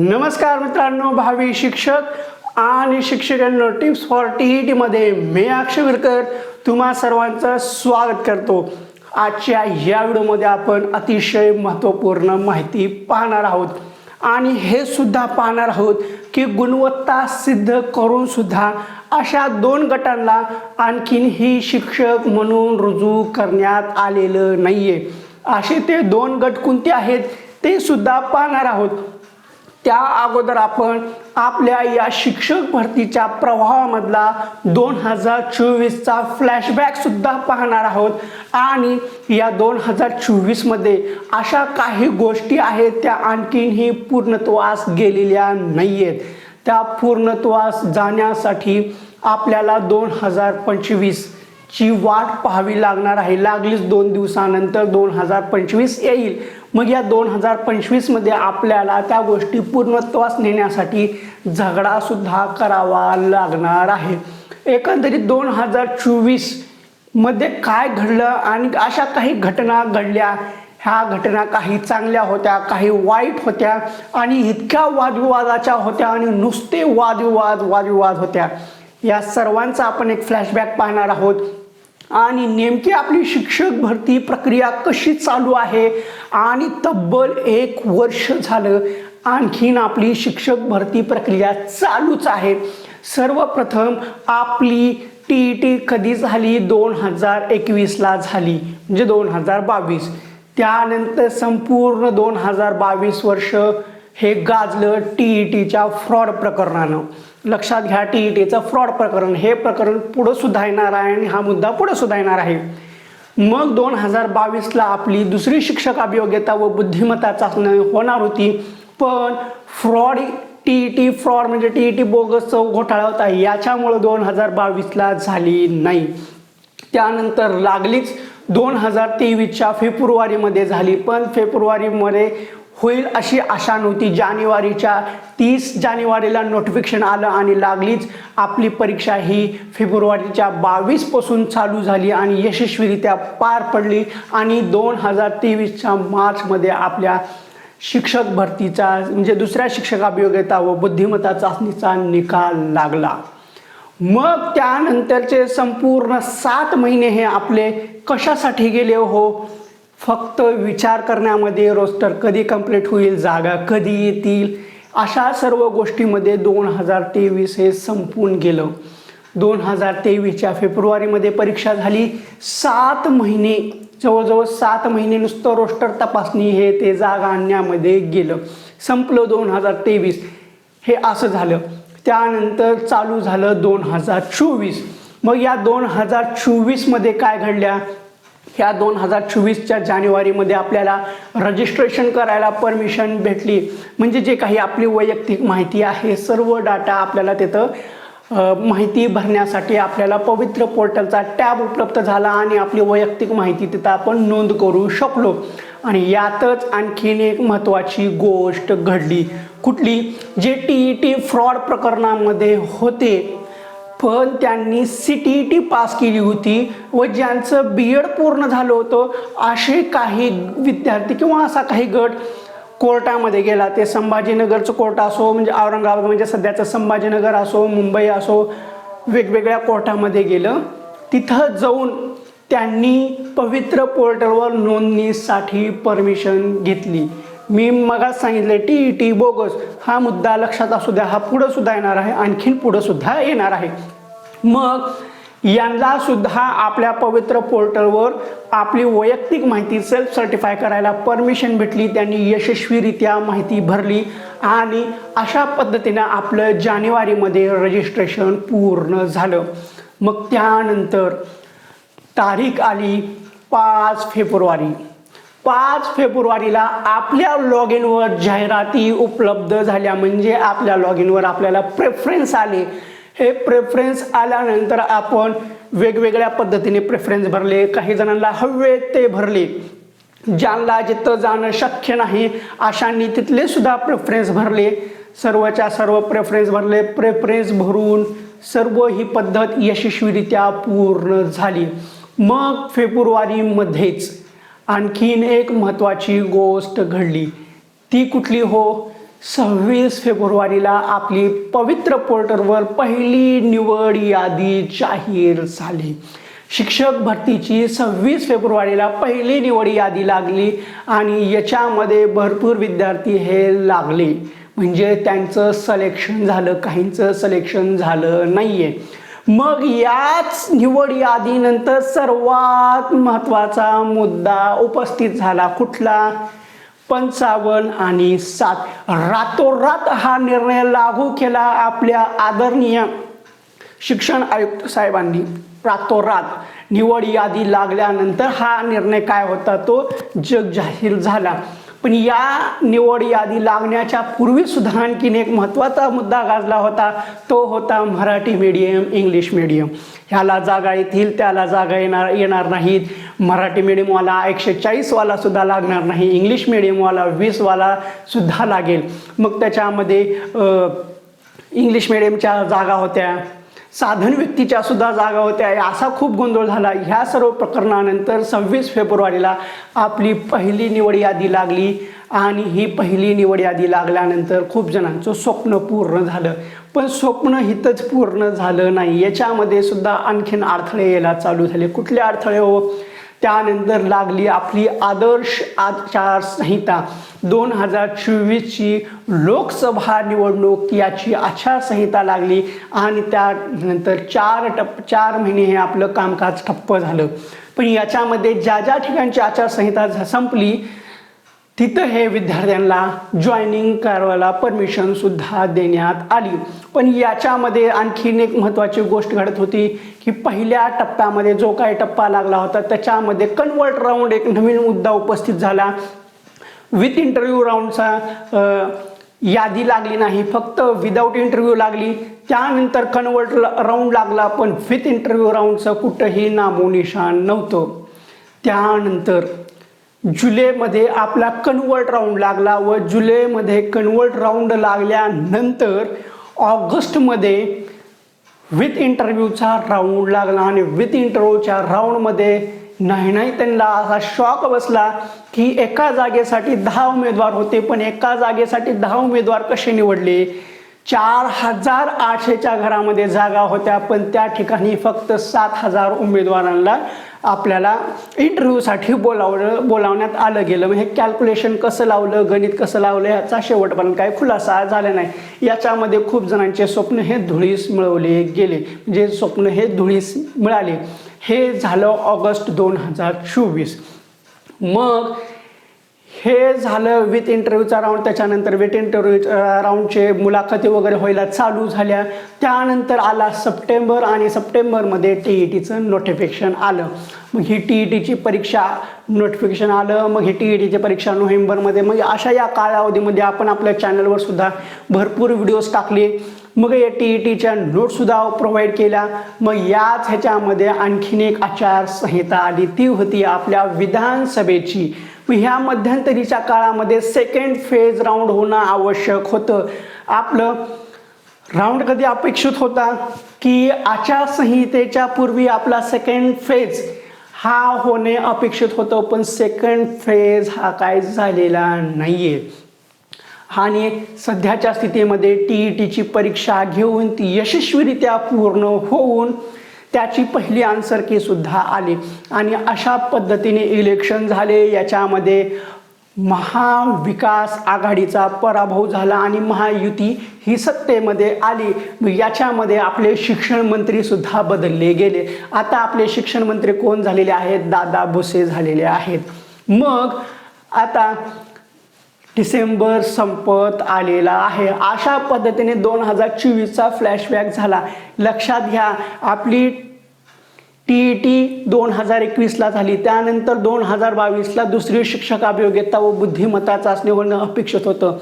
नमस्कार मित्रांनो भावी शिक्षक आणि शिक्षकांनो टिप्स फॉर टी ई टीमध्ये मी अक्षय विरकर. तुम्हा सर्वांचं स्वागत करतो. आजच्या या व्हिडिओमध्ये आपण अतिशय महत्त्वपूर्ण माहिती पाहणार आहोत. आणि हे सुद्धा पाहणार आहोत की गुणवत्ता सिद्ध करून सुद्धा अशा दोन गटांना आणखीन ही शिक्षक म्हणून रुजू करण्यात आलेलं नाहीये. असे ते दोन गट कोणते आहेत ते सुद्धा पाहणार आहोत. त्या अगोदर आपण आपल्या या शिक्षक भरतीच्या प्रवाहामधला दोन हजार चोवीसचा फ्लॅशबॅक सुद्धा पाहणार आहोत. आणि या दोन हजार चोवीसमध्ये अशा काही गोष्टी आहेत त्या आणखीनही पूर्णत्वास गेलेल्या नाही आहेत त्या पूर्णत्वास जाण्यासाठी आपल्याला दोन हजार पंचवीस ची वाट पाहावी लागणार आहे. लागलीच दोन दिवसानंतर दोन हजार पंचवीस येईल. मग या दोन हजार पंचवीसमध्ये आपल्याला त्या गोष्टी पूर्णत्वास नेण्यासाठी झगडासुद्धा करावा लागणार आहे. एकंदरीत दोन हजार चोवीसमध्ये काय घडलं आणि अशा काही घटना घडल्या? ह्या घटना काही चांगल्या होत्या काही वाईट होत्या आणि इतक्या वादविवादाच्या होत्या आणि नुसते वादविवाद वादविवाद होत्या. या सर्वांचा आपण एक फ्लॅशबॅक पाहणार आहोत. आणि नेमकी आपली शिक्षक भरती प्रक्रिया कशी चालू आहे? आणि तब्बल एक वर्ष झालं आणखीन आपली शिक्षक भरती प्रक्रिया चालूच आहे. सर्वप्रथम आपली टी ई टी कधी झाली? दोन हजार एकवीसला झाली म्हणजे दोन हजार बावीस. त्यानंतर संपूर्ण दोन हजार बावीस वर्ष हे गाजलं टी ई टीच्या फ्रॉड प्रकरणानं. लक्षात घ्या टी ई टीचं फ्रॉड प्रकरण. हे प्रकरण पुढं सुद्धा येणार आहे आणि हा मुद्दा पुढं सुद्धा येणार आहे. मग दोन हजार बावीसला आपली दुसरी शिक्षक अभियोग्यता व बुद्धिमत्ता चाचणी होणार होती. पण fraud T E T fraud म्हणजे टी ई टी बोगस घोटाळा होता. याच्यामुळं दोन हजार बावीसला झाली नाही. त्यानंतर लागलीच दोन हजार तेवीसच्या फेब्रुवारीमध्ये झाली. पण फेब्रुवारीमध्ये होईल अशी आशा नव्हती. जानेवारीच्या तीस जानेवारीला नोटिफिकेशन आलं आणि लागलीच आपली परीक्षा ही फेब्रुवारीच्या बावीसपासून चालू झाली आणि यशस्वीरित्या पार पडली आणि दोन हजार तेवीसच्या मार्चमध्ये आपल्या शिक्षक भरतीचा म्हणजे दुसऱ्या शिक्षक अभियोग्यता व बुद्धिमत्ता चाचणीचा निकाल लागला. मग त्यानंतरचे संपूर्ण सात महिने हे आपले कशासाठी गेले हो? फक्त विचार करण्यामध्ये रोस्टर कधी कंप्लीट होईल जागा कधी येतील अशा सर्व गोष्टीमध्ये दोन हजार तेवीस हे संपून गेलं. दोन हजार तेवीसच्या फेब्रुवारीमध्ये परीक्षा झाली. सात महिने जवळजवळ सात महिने नुसतं रोस्टर तपासणी हे ते जागा आणण्यामध्ये गेलं. संपलं दोन हजार तेवीस. हे असं झालं. त्यानंतर चालू झालं दोन हजार चोवीस. मग या दोन हजार चोवीसमध्ये काय घडल्या? ह्या दोन हजार चोवीसच्या जानेवारीमध्ये आपल्याला रजिस्ट्रेशन करायला परमिशन भेटली. म्हणजे जे काही आपली वैयक्तिक माहिती आहे सर्व डाटा आपल्याला तिथं माहिती भरण्यासाठी आपल्याला पवित्र पोर्टलचा टॅब उपलब्ध झाला आणि आपली वैयक्तिक माहिती तिथं आपण नोंद करू शकलो. आणि यातच आणखीन एक महत्त्वाची गोष्ट घडली. कुठली? जे टी ई टी फ्रॉड प्रकरणामध्ये होते पण त्यांनी C T E T pass केली होती व ज्यांचं बी एड पूर्ण झालं होतं असे काही विद्यार्थी किंवा असा काही गट कोर्टामध्ये गेला. ते संभाजीनगरचं कोर्ट असो म्हणजे औरंगाबाद म्हणजे सध्याचं संभाजीनगर असो मुंबई असो वेगवेगळ्या कोर्टामध्ये गेलं. तिथं जाऊन त्यांनी पवित्र पोर्टलवर नोंदणीसाठी परमिशन घेतली. मी मगाच सांगितले टी ई टी बोगस हा मुद्दा लक्षात असू द्या हा पुढं सुद्धा येणार आहे आणखीन पुढं सुद्धा येणार आहे. मग यांना सुद्धा आपल्या पवित्र पोर्टलवर आपली वैयक्तिक माहिती सेल्फ सर्टिफाय करायला परमिशन भेटली त्यांनी यशस्वीरित्या माहिती भरली आणि अशा पद्धतीनं आपलं जानेवारीमध्ये रजिस्ट्रेशन पूर्ण झालं. मग त्यानंतर तारीख आली पाच फेब्रुवारी. पाच फेब्रुवारीला आपल्या लॉग इनवर जाहिराती उपलब्ध झाल्या म्हणजे आपल्या लॉग इनवर आपल्याला प्रेफरन्स आले. हे प्रेफरन्स आल्यानंतर आपण वेगवेगळ्या पद्धतीने प्रेफरन्स भरले. काही जणांना हवे ते भरले. ज्यांना जिथं जाणं शक्य नाही अशांनी तिथले सुद्धा प्रेफरन्स भरले. सर्वच्या सर्व प्रेफरन्स भरले. प्रेफरन्स भरून सर्व ही पद्धत यशस्वीरित्या पूर्ण झाली. मग फेब्रुवारीमध्येच आणखीन एक महत्त्वाची गोष्ट घडली. ती कुठली हो? सव्वीस फेब्रुवारीला आपली पवित्र पोर्टलवर पहिली निवड यादी जाहीर झाली. शिक्षक भरतीची सव्वीस फेब्रुवारीला पहिली निवड यादी लागली आणि याच्यामध्ये भरपूर विद्यार्थी हे लागले. म्हणजे त्यांचं सलेक्शन झालं काहींचं सलेक्शन झालं नाही आहे मग याच निवड यादीनंतर सर्वात महत्त्वाचा मुद्दा उपस्थित झाला. कुठला? पंचावन्न आणि सात. रातोरात हा निर्णय लागू केला आपल्या आदरणीय शिक्षण आयुक्त साहेबांनी. रातोरात निवड यादी लागल्यानंतर हा निर्णय काय होता? तो जग जाहीर झाला. पण या निवड यादी लागण्याच्या पूर्वी सुद्धा आणखीन एक महत्त्वाचा मुद्दा गाजला होता. तो होता मराठी मीडियम इंग्लिश मीडियम ह्याला जागा येतील त्याला जागा येणार येणार नाहीत. मराठी मीडियमवाला एकशे चाळीसवाला सुद्धा लागणार नाही. इंग्लिश मीडियमवाला वीसवाला सुद्धा लागेल. मग त्याच्यामध्ये इंग्लिश मिडियमच्या जागा होत्या. साधन व्यक्तीच्या सुद्धा जागा होत्या. असा खूप गोंधळ झाला. ह्या सर्व प्रकरणानंतर सव्वीस फेब्रुवारीला आपली पहिली निवड यादी लागली आणि ही पहिली निवड यादी लागल्यानंतर खूप जणांचं स्वप्न पूर्ण झालं. पण स्वप्न हितच पूर्ण झालं नाही. याच्यामध्ये सुद्धा आणखीन अडथळे यायला चालू झाले. कुठले अडथळे हो? त्यानंतर लागली आपली आदर्श आचारसंहिता दोन हजार चोवीसची लोकसभा निवडणूक याची आचारसंहिता लागली आणि त्यानंतर चार टप चार महिने हे आपलं कामकाज ठप्प झालं. पण याच्यामध्ये ज्या ज्या ठिकाणची आचारसंहिता संपली तिथं हे विद्यार्थ्यांना जॉईनिंग करायला परमिशन सुद्धा देण्यात आली. पण याच्यामध्ये आणखीन एक महत्त्वाची गोष्ट घडत होती की पहिल्या टप्प्यामध्ये जो काही टप्पा लागला होता त्याच्यामध्ये कन्वर्ट राऊंड एक नवीन मुद्दा उपस्थित झाला. विथ इंटरव्ह्यू राऊंडचा यादी लागली नाही फक्त विदाऊट इंटरव्ह्यू लागली. त्यानंतर कन्वर्ट राऊंड लागला पण विथ इंटरव्ह्यू राऊंडचं कुठंही नामोनिशान नव्हतं. त्यानंतर जुलैमध्ये आपला कन्वर्ट राऊंड लागला व जुलैमध्ये कन्वर्ट राऊंड लागल्यानंतर ऑगस्टमध्ये विथ इंटरव्ह्यूचा राऊंड लागला आणि विथ इंटरव्ह्यूच्या राऊंडमध्ये नाही नाही त्यांना असा शॉक बसला की एका जागेसाठी दहा उमेदवार होते पण एका जागेसाठी दहा उमेदवार कसे निवडले? चार हजार आठशेच्या घरामध्ये जागा होत्या पण त्या ठिकाणी फक्त सात हजार उमेदवारांना आपल्याला इंटरव्ह्यूसाठी बोलावलं बोलावण्यात आलं गेलं. मग हे कॅल्क्युलेशन कसं लावलं गणित कसं लावलं याचा शेवटपर्यंत काही खुलासा झाला नाही. याच्यामध्ये खूप जणांचे स्वप्न हे धुळीस मिळवले गेले. म्हणजे स्वप्न हे धुळीस मिळाले. हे झालं ऑगस्ट दोन हजार चोवीस. मग हे झालं विथ इंटरव्ह्यूचा राऊंड त्याच्यानंतर विथ इंटरव्ह्यू राऊंडचे मुलाखती वगैरे व्हायला चालू झाल्या. त्यानंतर आला सप्टेंबर आणि सप्टेंबरमध्ये टी ई टीचं नोटिफिकेशन आलं. मग ही टी ई टीची परीक्षा नोटिफिकेशन आलं मग ही टी ई टीची परीक्षा नोव्हेंबरमध्ये. मग अशा या कालावधीमध्ये आपण आपल्या चॅनलवर सुद्धा भरपूर व्हिडिओज टाकले. मग या टी ई टीच्या नोटसुद्धा प्रोव्हाइड केल्या. मग याच ह्याच्यामध्ये आणखीन एक आचारसंहिता आली. ती होती आपल्या विधानसभेची. मग ह्या मध्यंतरीच्या काळामध्ये सेकंड फेज राऊंड होणं आवश्यक होतं. आपलं राऊंड कधी अपेक्षित होता? की आचारसंहितेच्या पूर्वी आपला सेकंड फेज हा होणे अपेक्षित होतं पण सेकंड फेज हा काय झालेला नाही आहे आणि सध्याच्या स्थितीमध्ये टी ई टीची परीक्षा घेऊन ती यशस्वीरित्या पूर्ण होऊन त्याची पहिली आन्सर की सुद्धा आली. आणि अशा पद्धतीने इलेक्शन झाले याच्यामध्ये महाविकास आघाडीचा पराभव झाला आणि महायुती ही सत्तेमध्ये आली. याच्यामध्ये आपले शिक्षण मंत्री सुद्धा बदलले गेले. आता आपले शिक्षण मंत्री कोण झालेले आहेत? दादा भुसे झालेले आहेत. मग आता डिसेंबर संपत आलेला आहे. अशा पद्धतीने दोन हजार चोवीसचा फ्लॅशबॅक झाला. लक्षात घ्या आपली टी ई टी दोन हजार एकवीसला झाली. त्यानंतर दोन हजार बावीसला दुसरी शिक्षक अभियोग्यता व बुद्धिमत्ता चाचणी होणं अपेक्षित होतं.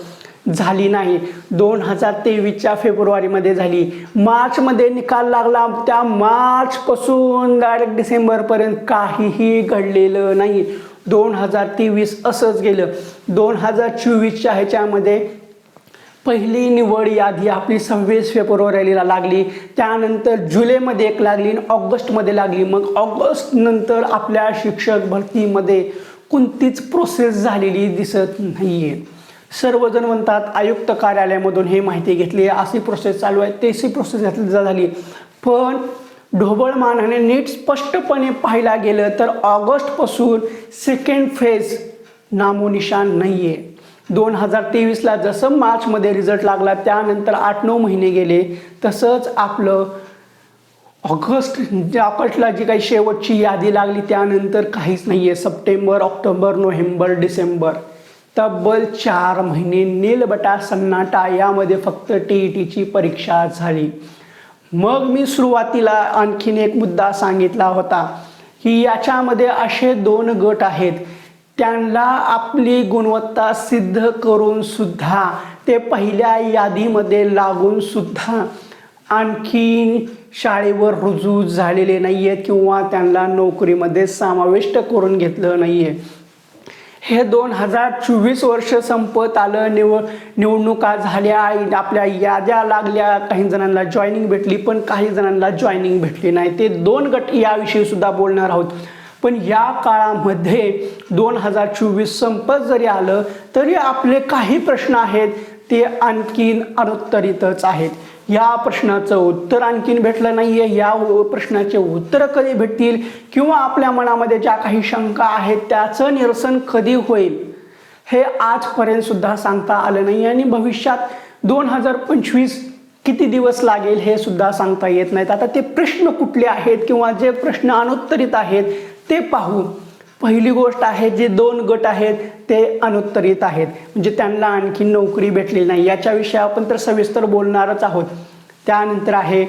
झाली नाही. दोन हजार तेवीसच्या फेब्रुवारीमध्ये झाली. मार्चमध्ये निकाल लागला. त्या मार्चपासून डायरेक्ट डिसेंबरपर्यंत काहीही घडलेलं नाही. दोन हजार तेवीस असंच गेलं. दोन हजार चोवीसच्या ह्याच्यामध्ये पहिली निवड यादी आपली सव्वीस फेब्रुवारीला लागली. त्यानंतर जुलैमध्ये एक लागली आणि ऑगस्टमध्ये लागली. मग ऑगस्ट नंतर आपल्या शिक्षक भरतीमध्ये कोणतीच प्रोसेस झालेली दिसत नाही आहे सर्वजण म्हणतात आयुक्त कार्यालयामधून हे माहिती घेतली. अशी प्रोसेस चालू आहे. तेसी प्रोसेस घेतली झाली. पण ढोबळ मानाने नीट स्पष्टपणे पाहायला गेलं तर ऑगस्टपासून सेकंड फेज नामोनिशान नाही आहे दोन हजार तेवीसला जसं मार्चमध्ये रिझल्ट लागला त्यानंतर आठ नऊ महिने गेले तसंच आपलं ऑगस्ट म्हणजे ऑगस्टला जी काही शेवटची यादी लागली त्यानंतर काहीच नाही आहे सप्टेंबर ऑक्टोबर नोव्हेंबर डिसेंबर. तब्बल चार महिने नीलबटा सन्नाटा यामध्ये फक्त टी ई टीची परीक्षा झाली. मग मी सुरुवातीला आणखीन एक मुद्दा सांगितला होता की याच्यामध्ये असे दोन गट आहेत. त्यांना आपली गुणवत्ता सिद्ध करून सुद्धा ते पहिल्या यादीमध्ये लागून सुद्धा आणखीन शाळेवर रुजू झालेले नाही आहेत किंवा त्यांना नोकरीमध्ये समाविष्ट करून घेतलं नाही आहे हे दोन हजार चोवीस वर्ष संपत आलं. निव निवडणुका झाल्या आपल्या याद्या लागल्या. काही जणांना जॉईनिंग भेटली पण काही जणांना जॉईनिंग भेटली नाही. ते दोन गट याविषयी सुद्धा बोलणार आहोत. पण या काळामध्ये दोन हजार चोवीस संपत जरी आलं तरी आपले काही प्रश्न आहेत ते आणखीन अनुत्तरितच आहेत. या प्रश्नाचं उत्तर आणखीन भेटलं नाही आहे या प्रश्नाचे उत्तर कधी भेटतील? किंवा आपल्या मनामध्ये ज्या काही शंका आहेत त्याचं निरसन कधी होईल? हे आजपर्यंत सुद्धा सांगता आलं नाही आणि भविष्यात दोन हजार पंचवीस किती दिवस लागेल हे सुद्धा सांगता येत नाहीत. आता ते प्रश्न कुठले आहेत किंवा जे प्रश्न अनुत्तरित आहेत ते पाहू. पहिली गोष्ट आहे जे दोन गट आहेत ते अनुत्तरित आहेत. म्हणजे त्यांना आणखी नोकरी भेटलेली नाही. याच्याविषयी आपण तर सविस्तर बोलणारच आहोत. त्यानंतर आहे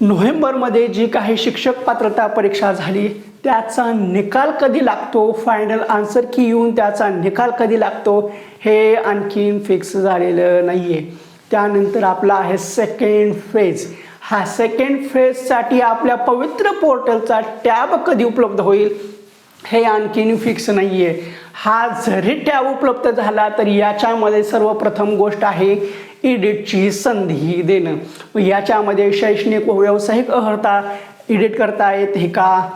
नोव्हेंबरमध्ये जी काही शिक्षक पात्रता परीक्षा झाली त्याचा निकाल कधी लागतो? फायनल आन्सर की येऊन त्याचा निकाल कधी लागतो? हे आणखीन फिक्स झालेलं नाही आहे त्यानंतर आपला आहे सेकंड फेज हा सेकंड फेजसाठी आपल्या पवित्र पोर्टलचा टॅब कधी उपलब्ध होईल? हे आणखीन फिक्स नाही आहे हा जरी टॅब उपलब्ध झाला तर याच्यामध्ये सर्वप्रथम गोष्ट आहे एडिटची संधी देणं. याच्यामध्ये शैक्षणिक व व्यावसायिक अर्हता एडिट करता येते का?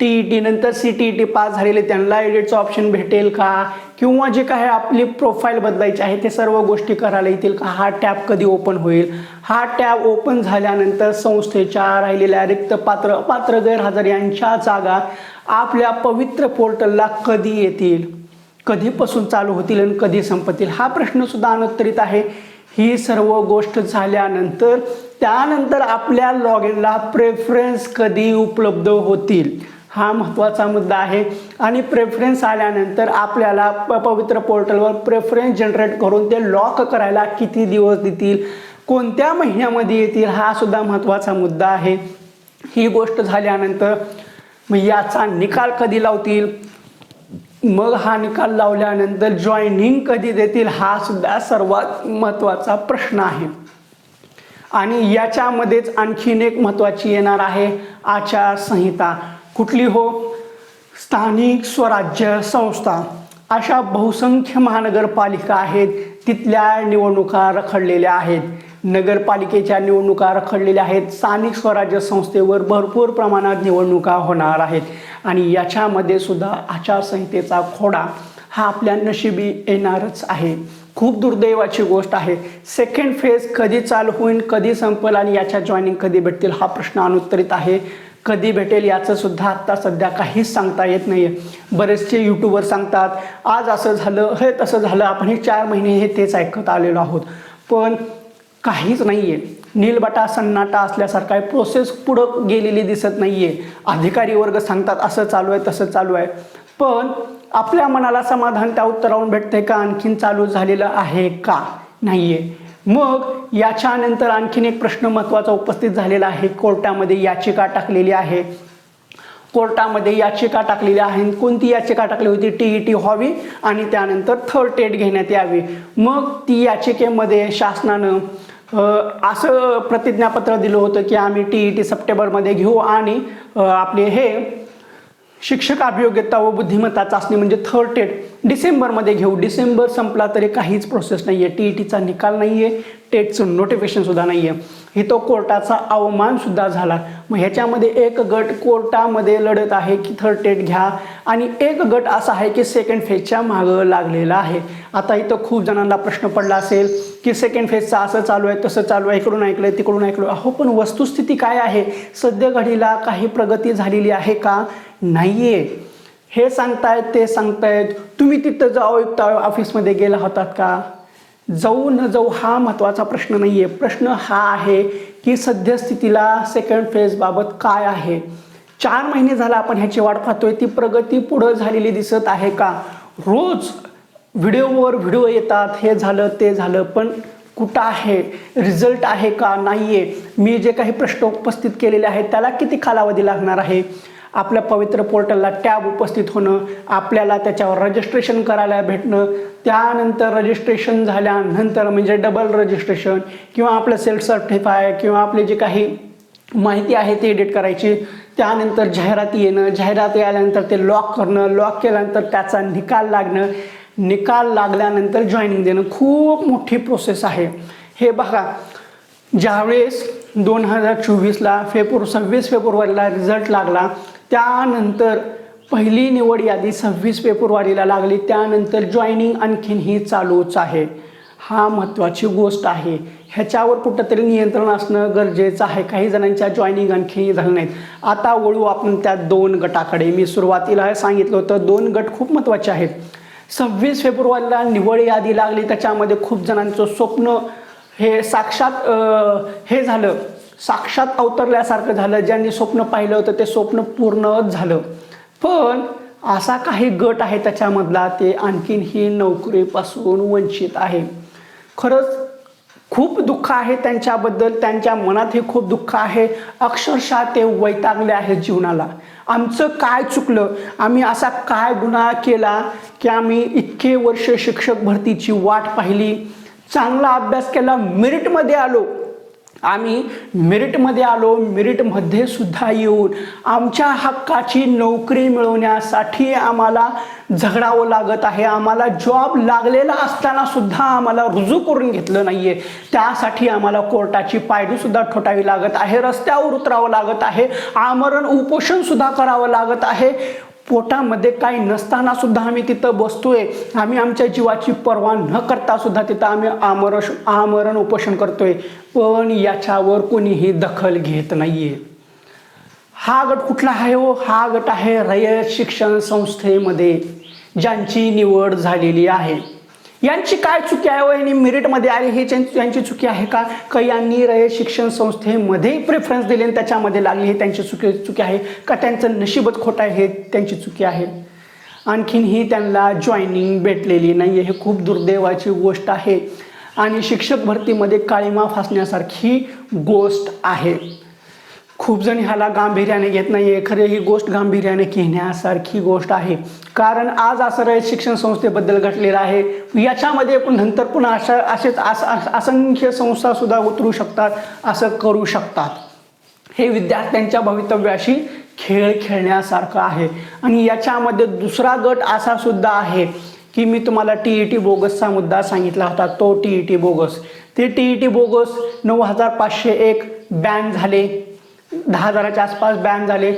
टी ई टी नंतर C T E T pass झालेले त्यांना एडिटचं ऑप्शन भेटेल का? किंवा जे काही आपली प्रोफाईल बदलायची आहे ते सर्व गोष्टी करायला येतील का? हा टॅब कधी ओपन होईल? हा टॅब ओपन झाल्यानंतर संस्थेच्या राहिलेल्या रिक्त पात्र अपात्र गैरहजर यांच्या जागा आपल्या पवित्र पोर्टलला कधी येतील कधीपासून चालू होतील आणि कधी संपतील हा प्रश्नसुद्धा अनुत्तरित आहे. ही सर्व गोष्ट झाल्यानंतर त्यानंतर आपल्या लॉग इनला प्रेफरन्स कधी उपलब्ध होतील हा महत्त्वाचा मुद्दा आहे. आणि प्रेफरन्स आल्यानंतर आपल्याला प पवित्र पोर्टलवर प्रेफरन्स जनरेट करून ते लॉक करायला किती दिवस देतील कोणत्या महिन्यामध्ये येतील हा सुद्धा महत्त्वाचा मुद्दा आहे. ही गोष्ट झाल्यानंतर मग याचा निकाल कधी लावतील? मग हा निकाल लावल्यानंतर जॉईनिंग कधी देतील? हा सुद्धा सर्वात महत्त्वाचा प्रश्न आहे. आणि याच्यामध्येच आणखीन एक महत्त्वाची येणार आहे आचारसंहिता. कुठली हो? स्थानिक स्वराज्य संस्था. अशा बहुसंख्य महानगरपालिका आहेत तिथल्या निवडणुका रखडलेल्या आहेत. नगरपालिकेच्या निवडणुका रखडलेल्या आहेत. स्थानिक स्वराज्य संस्थेवर भरपूर प्रमाणात निवडणुका होणार आहेत. आणि याच्यामध्ये सुद्धा आचारसंहितेचा खोडा हा आपल्या नशिबी येणारच आहे. खूप दुर्दैवाची गोष्ट आहे. सेकंड फेज कधी चालू होईल कधी संपल आणि याच्या जॉईनिंग कधी भेटतील हा प्रश्न अनुत्तरित आहे. कधी भेटेल याचं सुद्धा आत्ता सध्या काहीच सांगता येत नाही आहे बरेचसे यूट्यूबर सांगतात आज असं झालं हे तसं झालं आपण हे चार महिने हे तेच ऐकत आलेलो आहोत. पण काहीच नाही आहे नीलबटा सन्नाटा असल्यासारखा आहे प्रोसेस पुढं गेलेली दिसत नाही आहे अधिकारी वर्ग सांगतात असं चालू आहे तसं चालू आहे. पण आपल्या मनाला समाधान त्या उत्तरावरून भेटते का? आणखीन चालू झालेलं आहे का? नाही आहे मग याच्यानंतर आणखीन एक प्रश्न महत्त्वाचा उपस्थित झालेला आहे. कोर्टामध्ये याचिका टाकलेली आहे. कोर्टामध्ये याचिका टाकलेली आहे. कोणती याचिका टाकली होती? टी ई टी व्हावी आणि त्यानंतर थर्ड टेट घेण्यात यावी. मग ती याचिकेमध्ये शासनानं असं प्रतिज्ञापत्र दिलं होतं की आम्ही टी ई टी सप्टेंबरमध्ये घेऊ आणि आपले हे शिक्षक अभियोग्यता व बुद्धिमत्ता चाचणी म्हणजे थर्ड टेट डिसेंबरमध्ये घेऊ. डिसेंबर संपला तरी काहीच प्रोसेस नाही आहे टी ई टीचा निकाल नाही आहे टेटचं नोटिफिकेशनसुद्धा नाही आहे इथं कोर्टाचा अवमान सुद्धा झाला. मग ह्याच्यामध्ये एक गट कोर्टामध्ये लढत आहे की थर्ड टेट घ्या. आणि एक गट असा आहे की सेकंड फेजच्या मागं लागलेला आहे. आता इथं खूप जणांना प्रश्न पडला असेल की सेकंड फेजचं असं चालू आहे तसं चालू आहे इकडून ऐकलं आहे तिकडून ऐकलं अहो पण वस्तुस्थिती काय आहे? सध्या घडीला काही प्रगती झालेली आहे का? नाही आहे हे सांगतायत ते सांगतायत. तुम्ही तिथं जाऊ आयुक्त ऑफिसमध्ये गेला होतात का? जाऊ न जाऊ हा महत्त्वाचा प्रश्न नाही आहे प्रश्न हा आहे की सद्यस्थितीला सेकंड फेजबाबत काय आहे? चार महिने झाला आपण ह्याची वाट पाहतोय ती प्रगती पुढं झालेली दिसत आहे का? रोज व्हिडिओवर व्हिडिओ येतात हे झालं ते झालं पण कुठं आहे? रिझल्ट आहे का? नाही आहे मी जे काही प्रश्न उपस्थित केलेले आहेत त्याला किती कालावधी लागणार आहे? आपल्या पवित्र पोर्टलला टॅब उपस्थित होणं आपल्याला त्याच्यावर रजिस्ट्रेशन करायला भेटणं त्यानंतर रजिस्ट्रेशन झाल्यानंतर म्हणजे डबल रजिस्ट्रेशन किंवा आपलं सेल्फ सर्टिफाय किंवा आपले जे काही माहिती आहे ती एडिट करायची. त्यानंतर जाहिराती येणं जाहिराती आल्यानंतर ते लॉक करणं लॉक केल्यानंतर त्याचा निकाल लागणं. निकाल लागल्यानंतर जॉईनिंग देणं. खूप मोठी प्रोसेस आहे. हे बघा ज्यावेळेस दोन हजार चोवीसला फेब्रुवारी सव्वीस फेब्रुवारीला रिझल्ट लागला त्यानंतर पहिली निवड यादी सव्वीस फेब्रुवारीला लागली. त्यानंतर जॉईनिंग आणखीनही चालूच आहे. हा महत्त्वाची गोष्ट आहे. ह्याच्यावर कुठंतरी नियंत्रण असणं गरजेचं आहे. काही जणांच्या जॉईनिंग आणखी झालं नाहीत. आता वळू आपण त्या दोन गटाकडे. मी सुरुवातीला सांगितलं होतं दोन गट खूप महत्त्वाचे आहेत. सव्वीस फेब्रुवारीला निवड यादी लागली. त्याच्यामध्ये खूप जणांचं स्वप्न हे साक्षात हे झालं. साक्षात अवतरल्यासारखं झालं ज्यांनी स्वप्न पाहिलं होतं ते स्वप्न पूर्णच झालं. पण असा काही गट आहे त्याच्यामधला ते आणखीनही नोकरीपासून वंचित आहे. खरंच खूप दुःख आहे त्यांच्याबद्दल त्यांच्या मनातही खूप दुःख आहे. अक्षरशः ते वैतागले आहेत जीवनाला. आमचं काय चुकलं? आम्ही असा काय गुन्हा केला की आम्ही इतके वर्ष शिक्षक भरतीची वाट पाहिली. चांगला अभ्यास केला मेरिटमध्ये आलो. आम्ही मेरिटमध्ये आलो मेरिटमध्ये सुद्धा येऊन आमच्या हक्काची नोकरी मिळवण्यासाठी आम्हाला झगडावं लागत आहे. आम्हाला जॉब लागलेला असताना सुद्धा आम्हाला रुजू करून घेतलं नाहीये. त्यासाठी आम्हाला कोर्टाची पायरी सुद्धा ठोठावी लागत आहे. रस्त्यावर उतरावं लागत आहे. आमरण उपोषण सुद्धा करावं लागत आहे. पोटामध्ये काही नसताना सुद्धा आम्ही तिथं बसतोय. आम्ही आमच्या जीवाची पर्वा न करता सुद्धा तिथं आम्ही आमरश आमरण उपोषण करतोय. पण याच्यावर कोणीही दखल घेत नाहीये. हा गट कुठला आहे हो? हा गट आहे रयत शिक्षण संस्थेमध्ये ज्यांची निवड झालेली आहे. यांची काय चुकी आहे? हो यांनी मेरिटमध्ये आले हे यांची चुकी आहे का? का यांनी रयत शिक्षण संस्थेमध्ये प्रेफरन्स दिले आणि त्याच्यामध्ये लागली हे त्यांची चुकी चुकी आहे का? त्यांचं नशीबच खोटं आहे हे त्यांची चुकी आहे. आणखीनही त्यांना जॉईनिंग भेटलेली नाही आहे हे खूप दुर्दैवाची गोष्ट आहे. आणि शिक्षक भरतीमध्ये काळीमा फासण्यासारखी गोष्ट आहे. खूप जण ह्याला गांभीर्याने घेत नाही आहे खरे ही गोष्ट गांभीर्याने घेण्यासारखी गोष्ट आहे. कारण आज असं रयत शिक्षण संस्थेबद्दल घडलेलं आहे. याच्यामध्ये पण नंतर पुन्हा अशा असेच असंख्य संस्थासुद्धा उतरू शकतात असं करू शकतात. हे विद्यार्थ्यांच्या भवितव्याशी खेळ खेळण्यासारखं आहे. आणि याच्यामध्ये दुसरा गट असा सुद्धा आहे की मी तुम्हाला टी ई टी बोगसचा मुद्दा सांगितला होता. तो टी ई टी बोगस. ते टी ई टी बोगस नऊ हजार पाचशे एक बॅन झाले. दहा हजाराच्या आसपास बॅन झाले.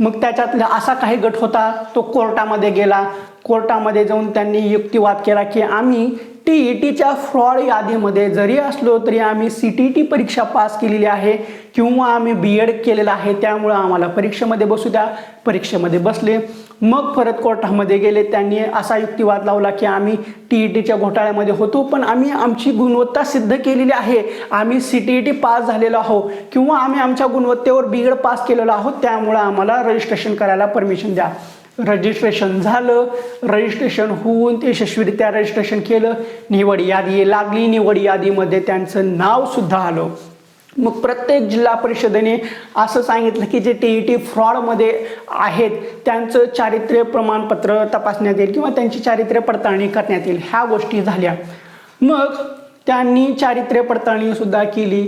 मग त्याच्यातला असा काही गट होता तो कोर्टामध्ये गेला. कोर्टामध्ये जाऊन त्यांनी युक्तिवाद केला की आम्ही टी ई टीच्या फ्रॉड यादीमध्ये जरी असलो तरी आम्ही सी टी टी परीक्षा पास केलेली आहे किंवा आम्ही बी एड केलेलं आहे त्यामुळं आम्हाला परीक्षेमध्ये बसू द्या. परीक्षेमध्ये बसले. मग परत कोर्टामध्ये गेले. त्यांनी असा युक्तिवाद लावला की आम्ही टी ई टीच्या घोटाळ्यामध्ये होतो पण आम्ही आमची गुणवत्ता सिद्ध केलेली आहे. आम्ही C T E T pass झालेलो आहोत किंवा आम्ही आमच्या गुणवत्तेवर बी पास केलेलो आहोत त्यामुळं आम्हाला रजिस्ट्रेशन करायला परमिशन द्या. रजिस्ट्रेशन झालं. रजिस्ट्रेशन होऊन ते यशस्वीरित्या रजिस्ट्रेशन केलं. निवड यादी लागली. निवड यादीमध्ये त्यांचं नावसुद्धा आलं. मग प्रत्येक जिल्हा परिषदेने असं सांगितलं की जे टी ई टी फ्रॉडमध्ये आहेत त्यांचं चारित्र्य प्रमाणपत्र तपासण्यात येईल किंवा त्यांची चारित्र्य पडताळणी करण्यात येईल. ह्या गोष्टी झाल्या. मग त्यांनी चारित्र्य पडताळणीसुद्धा केली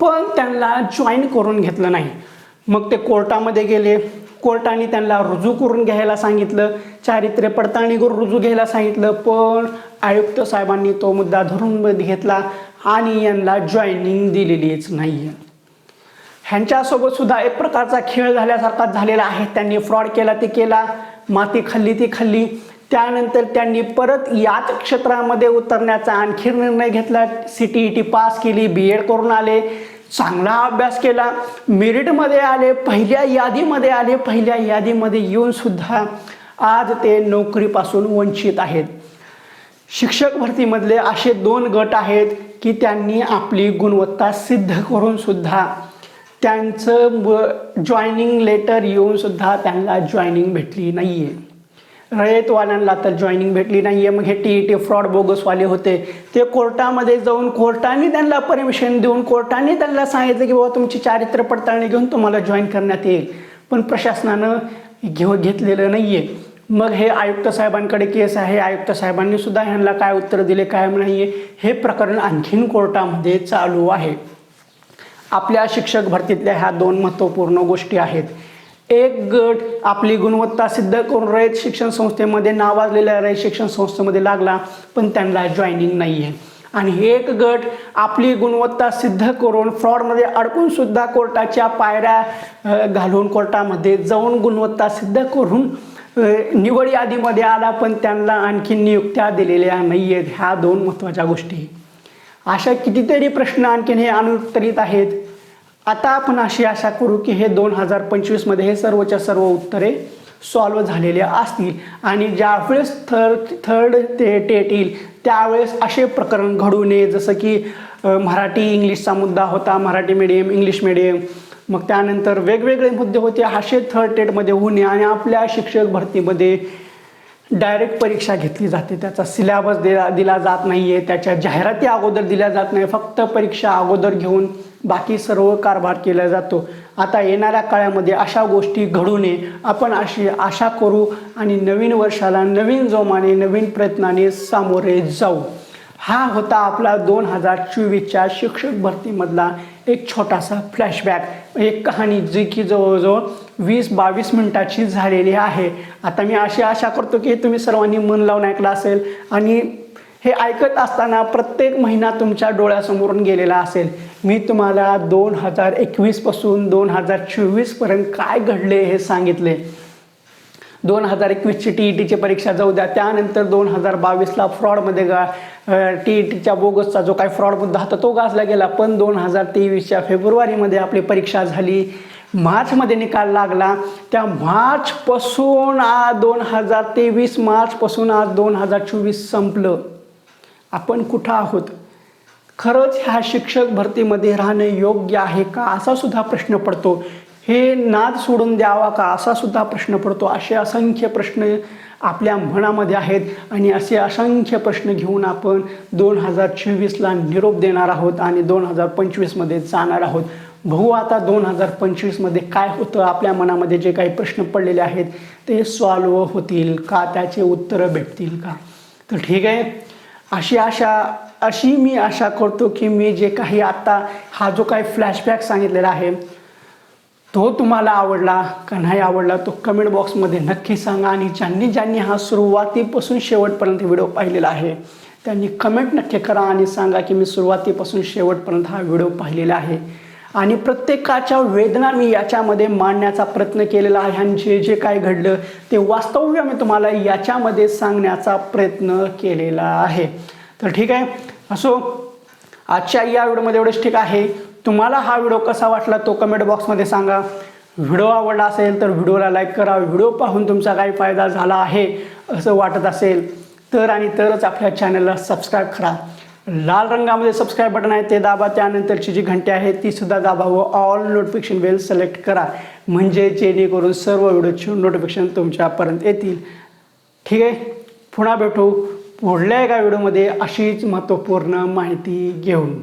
पण त्यांना जॉईन करून घेतलं नाही. मग ते कोर्टामध्ये गेले. कोर्टाने त्यांना रुजू करून घ्यायला सांगितलं. चारित्र्य पडताळणी करून रुजू घ्यायला सांगितलं पण आयुक्त साहेबांनी तो मुद्दा धरून घेतला आणि यांना जॉईनिंग दिलेलीच नाही आहे ह्यांच्यासोबत सुद्धा एक प्रकारचा खेळ झाल्यासारखा झालेला आहे. त्यांनी फ्रॉड केला ते केला माती खाल्ली ती खाल्ली. त्यानंतर त्यांनी परत याच क्षेत्रामध्ये उतरण्याचा आणखी निर्णय घेतला. C T E T pass केली बी एड करून आले. चांगला अभ्यास केला. मेरिटमध्ये आले पहिल्या यादीमध्ये आले पहिल्या यादीमध्ये येऊन सुद्धा आज ते नोकरीपासून वंचित आहेत. शिक्षक भरतीमधले असे दोन गट आहेत की त्यांनी आपली गुणवत्ता सिद्ध करून सुद्धा त्यांचं जॉईनिंग लेटर येऊन सुद्धा त्यांना जॉईनिंग भेटली नाही आहे रयतवाल्यांना तर जॉईनिंग भेटली नाही आहे मग हे टी ई टी फ्रॉड बोगसवाले होते. ते कोर्टामध्ये जाऊन कोर्टाने त्यांना परमिशन देऊन कोर्टाने त्यांना सांगितलं की बाबा तुमची चारित्र्य पडताळणी घेऊन तुम्हाला जॉईन करण्यात येईल. पण प्रशासनानं घेऊ घेतलेलं नाही आहे मग हे आयुक्त साहेबांकडे केस आहे. आयुक्त साहेबांनी सुद्धा ह्यांना काय उत्तर दिले काय नाही आहे हे प्रकरण आणखीन कोर्टामध्ये चालू आहे. आपल्या शिक्षक भरतीतल्या ह्या दोन महत्त्वपूर्ण गोष्टी आहेत. एक गट आपली गुणवत्ता सिद्ध करून रयत शिक्षण संस्थेमध्ये नावाजलेल्या रयत शिक्षण संस्थेमध्ये लागला पण त्यांना जॉईनिंग नाही आहे आणि एक गट आपली गुणवत्ता सिद्ध करून फ्रॉडमध्ये अडकून सुद्धा कोर्टाच्या पायऱ्या घालून कोर्टामध्ये जाऊन गुणवत्ता सिद्ध करून निवड यादीमध्ये आला पण त्यांना आणखी नियुक्त्या दिलेल्या नाही आहेत ह्या दोन महत्त्वाच्या गोष्टी. अशा कितीतरी प्रश्न आणखीन हे अनुत्तरित आहेत. आता आपण अशी आशा करू की हे दोन हजार पंचवीसमध्ये हे सर्वच्या सर्व उत्तरे सॉल्व झालेले असतील. आणि ज्यावेळेस थर्ड थर्ड ते टेट येईल त्यावेळेस असे प्रकरण घडू नये. जसं की मराठी इंग्लिशचा मुद्दा होता मराठी मिडियम इंग्लिश मिडियम मग त्यानंतर वेगवेगळे मुद्दे होते. असे थर्ड टेटमध्ये होणे आणि आपल्या शिक्षक भरतीमध्ये डायरेक्ट परीक्षा घेतली जाते. त्याचा सिलेबस दिला दिला जात नाही आहे त्याच्या जाहिराती अगोदर दिल्या जात नाही फक्त परीक्षा अगोदर घेऊन बाकी सर्व कारभार केला जातो. आता येणाऱ्या काळामध्ये अशा गोष्टी घडू नये. आपण अशी आशा करू आणि नवीन वर्षाला नवीन जोमाने नवीन प्रयत्नाने सामोरे जाऊ. हा होता आपला दोन हजार चोवीसच्या शिक्षक भरतीमधला एक छोटासा फ्लॅशबॅक एक कहाणी जी की जवळजवळ वीस बावीस मिनटाची झालेली आहे. आता मी अशी आशा करतो की तुम्ही सर्वांनी मन लावून ऐकलं असेल आणि हे ऐकत असताना प्रत्येक महिना तुमच्या डोळ्यासमोरून गेलेला असेल. मी तुम्हाला दोन हजार एकवीसपासून दोन हजार चोवीसपर्यंत काय घडले हे सांगितले. दोन हजार एकवीसची टी ई टीची परीक्षा जाऊ द्या. त्यानंतर दोन हजार बावीसला फ्रॉडमध्ये गा टी ई टीच्या बोगसचा जो काही फ्रॉड मुद्दा होता तो गाजला गेला. पण दोन हजार तेवीसच्या फेब्रुवारीमध्ये आपली परीक्षा झाली. मार्चमध्ये निकाल लागला. त्या मार्चपासून आज दोन हजार तेवीस मार्चपासून आज दोन हजार चोवीस संपलं. आपण कुठं आहोत? खरंच ह्या शिक्षक भरतीमध्ये राहणं योग्य आहे का? असा सुद्धा प्रश्न पडतो. हे नाद सोडून द्यावा का असा सुद्धा प्रश्न पडतो. असे असंख्य प्रश्न आपल्या मनामध्ये आहेत आणि असे असंख्य प्रश्न घेऊन आपण दोन हजार चोवीसला निरोप देणार आहोत आणि दोन हजार पंचवीसमध्ये जाणार आहोत. बघू आता दोन हजार पंचवीसमध्ये काय होतं. आपल्या मनामध्ये जे काही प्रश्न पडलेले आहेत ते सॉल्व होतील का? त्याचे उत्तरं भेटतील का? तर ठीक आहे. अशी आशा अशी मी आशा करतो की मी जे काही आत्ता हा जो काही फ्लॅशबॅक सांगितलेला आहे तो तुम्हाला आवडला का नाही आवडला तो कमेंट बॉक्समध्ये नक्की सांगा. आणि ज्यांनी ज्यांनी हा सुरुवातीपासून शेवटपर्यंत व्हिडिओ पाहिलेला आहे त्यांनी कमेंट नक्की करा आणि सांगा की मी सुरुवातीपासून शेवटपर्यंत हा व्हिडिओ पाहिलेला आहे. आणि प्रत्येकाच्या वेदना मी याच्यामध्ये मांडण्याचा प्रयत्न केलेला आहे. आणि जे जे काय घडलं ते वास्तव्य मी तुम्हाला याच्यामध्ये सांगण्याचा प्रयत्न केलेला आहे. तर ठीक आहे. असो आजच्या या व्हिडिओमध्ये एवढंच. ठीक आहे. तुम्हाला हा व्हिडिओ कसा वाटला तो कमेंट बॉक्समध्ये सांगा. व्हिडिओ आवडला असेल तर व्हिडिओला लाईक करा. व्हिडिओ पाहून तुमचा काही फायदा झाला आहे असं वाटत असेल तर आणि तरच आपल्या चॅनलला सबस्क्राईब करा. लाल रंगामध्ये सबस्क्राईब बटन आहे ते दाबा. त्यानंतरची जी घंटी आहे ती सुद्धा दाबा व ऑल नोटिफिकेशन बेल सिलेक्ट करा. म्हणजे जेणेकरून सर्व व्हिडिओचे नोटिफिकेशन तुमच्यापर्यंत येतील. ठीक आहे? पुन्हा भेटू पुढल्या एका व्हिडिओमध्ये अशीच महत्त्वपूर्ण माहिती घेऊन.